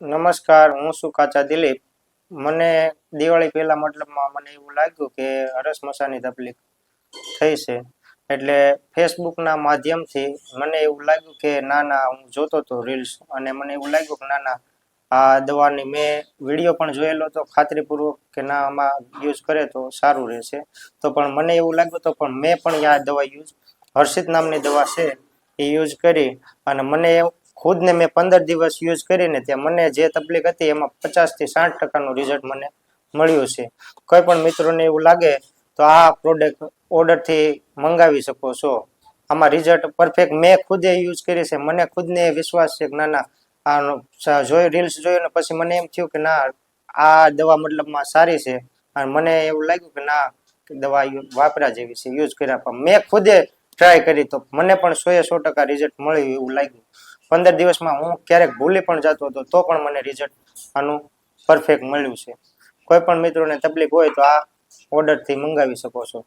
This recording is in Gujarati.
નમસ્કાર, હું છું કાચા દિલીપ. મને દિવાળી પહેલા મતલબમાં મને એવું લાગ્યું કે હરસ મસાની તકલીફ થઈ છે. એટલે ફેસબુકના માધ્યમથી મને એવું લાગ્યું કે ના ના, હું જોતો હતો રીલ્સ અને મને એવું લાગ્યું કે ના ના, આ દવાની મેં વીડિયો પણ જોયેલો તો ખાતરીપૂર્વક કે ના, આમાં યુઝ કરે તો સારું રહેશે. તો પણ મને એવું લાગ્યું તો પણ મેં પણ આ દવા યુઝ હર્ષિત નામની દવા છે, એ યુઝ કરી. અને મને ખુદને મેં પંદર દિવસ યુઝ કરીને ત્યાં મને જે તકલીફ હતી એમાં પચાસથી સાઠ ટકાનું રિઝલ્ટ મને મળ્યું છે. કોઈ પણ મિત્રોને એવું લાગે તો આ પ્રોડક્ટ ઓર્ડરથી મંગાવી શકો છો. આમાં રિઝલ્ટ પરફેક્ટ મેં ખુદે યુઝ કરી છે. મને ખુદને વિશ્વાસ છે કે ના ના સ- જોઈ રીલ્સ ને પછી મને એમ થયું કે ના, આ દવા મતલબમાં સારી છે. અને મને એવું લાગ્યું કે ના દવા વાપરા જેવી છે યુઝ કર્યા પણ મેં ખુદે ટ્રાય કરી તો મને પણ સો એ સો ટકા રિઝલ્ટ મળ્યું એવું લાગ્યું. પંદર દિવસમાં હું ક્યારેક ભૂલી પણ જતો હતો, તો પણ મને રિઝલ્ટ આનું પરફેક્ટ મળ્યું છે. કોઈ પણ મિત્રોને તકલીફ હોય તો આ ઓર્ડરથી મંગાવી શકો છો.